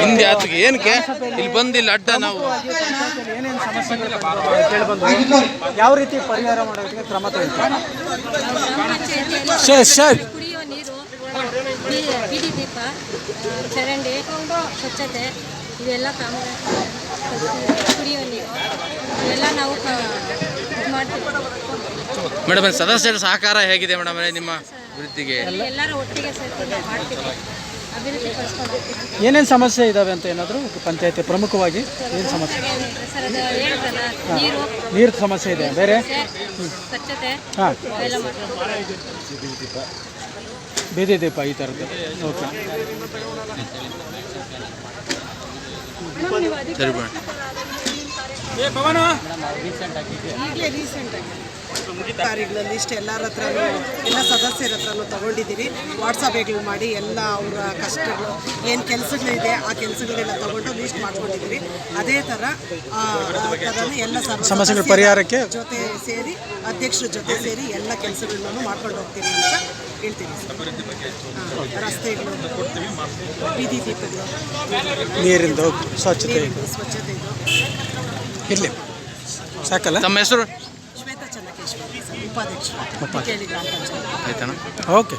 ಹಿಂದೆ ಆತಗೆ ಏನಕ್ಕೆ? ಇಲ್ಲಿ ಬಂದಿಲ್ಲ ಅಡ್ಡ ನಾವು. ಏನೇನು ಸಮಸ್ಯೆಗಳು ಯಾವ ರೀತಿ ಪರಿಹಾರ ಮಾಡೋದಕ್ಕೆ ಕ್ರಮ ತಗೊಳ್ತಾರೆ ಸರ್ ಸರ್. ಕುಡಿಯೋ ನೀರು ಬೀದಿ ದೀಪ ಚರಂಡಿ ಸ್ವಚ್ಛತೆ ಇವೆಲ್ಲ ಕಾಮಗಾರಿ ಕುಡಿಯೋ ನೀರು ಇವೆಲ್ಲ ನಾವು ಮಾಡ್ತೀವಿ. ಮೇಡಮ್ ಸದಸ್ಯರ ಸಹಕಾರ ಹೇಗಿದೆ ಮೇಡಮ್ ನಿಮ್ಮ ವೃತ್ತಿಗೆ ಇಲ್ಲಿ ಎಲ್ಲರೂ ಒಟ್ಟಿಗೆ ಸೇರ್ಕೊಂಡು ನಾವು ಮಾಡ್ತೀವಿ. ಅಭಿವೃದ್ಧಿ ಪಡಿಸ್ಕೊಂಡು ಹೋಗ್ತೀವಿ ಏನೇನು ಸಮಸ್ಯೆ ಇದಾವೆ ಅಂತ ಏನಾದರೂ ಪಂಚಾಯತಿ ಪ್ರಮುಖವಾಗಿ ಏನು ಸಮಸ್ಯೆ? ಸರ್ ಅದು ಹೇಳಿದ್ರಲ್ಲ ನೀರು. ನೀರು ಸಮಸ್ಯೆ ಇದೆ ಬೇರೆ? ಸ್ವಚ್ಛತೆ ಹಾಂ. ಬೀದಿ ದೀಪ ಈ ಥರದ್ದು ಓಕೆ. ಸರಿ ಮೇಡಮ್ ಅಧಿಕಾರಿಗಳಲ್ಲಿ ಇಷ್ಟು ಎಲ್ಲರ ಹತ್ರನೂ ಎಲ್ಲ ಸದಸ್ಯರ ಹತ್ರನೂ ತಗೊಂಡಿದ್ದೀರಿ ವಾಟ್ಸಪ್ಗಳು ಮಾಡಿ ಎಲ್ಲ ಅವರ ಕಷ್ಟಗಳು ಏನು ಕೆಲಸಗಳಿದೆ ಆ ಕೆಲಸಗಳನ್ನೆಲ್ಲ ತಗೊಂಡು ಲೀಸ್ಟ್ ಮಾಡ್ಕೊಂಡಿದ್ದೀರಿ ಅದೇ ಥರ ಥರನೇ ಎಲ್ಲ ಸಮಸ್ಯೆಗಳ ಪರಿಹಾರಕ್ಕೆ ಜೊತೆ ಸೇರಿ ಅಧ್ಯಕ್ಷರ ಜೊತೆ ಸೇರಿ ಎಲ್ಲ ಕೆಲಸಗಳನ್ನು ಮಾಡ್ಕೊಂಡು ಹೋಗ್ತೀನಿ ಅಂತ ಹೇಳ್ತೀನಿ ರಸ್ತೆಗಳು ಬೀದಿ ದೀಪಗಳು. ನೀರಿಂದು ಸ್ವಚ್ಛತೆ ಸ್ವಚ್ಛತೆ ಇದು ಇರಲಿ. ಸಾಕಲ್ಲ? ತಮ್ಮ ಹೆಸರು? ఉపాధ్యక్షులు. ఓకే.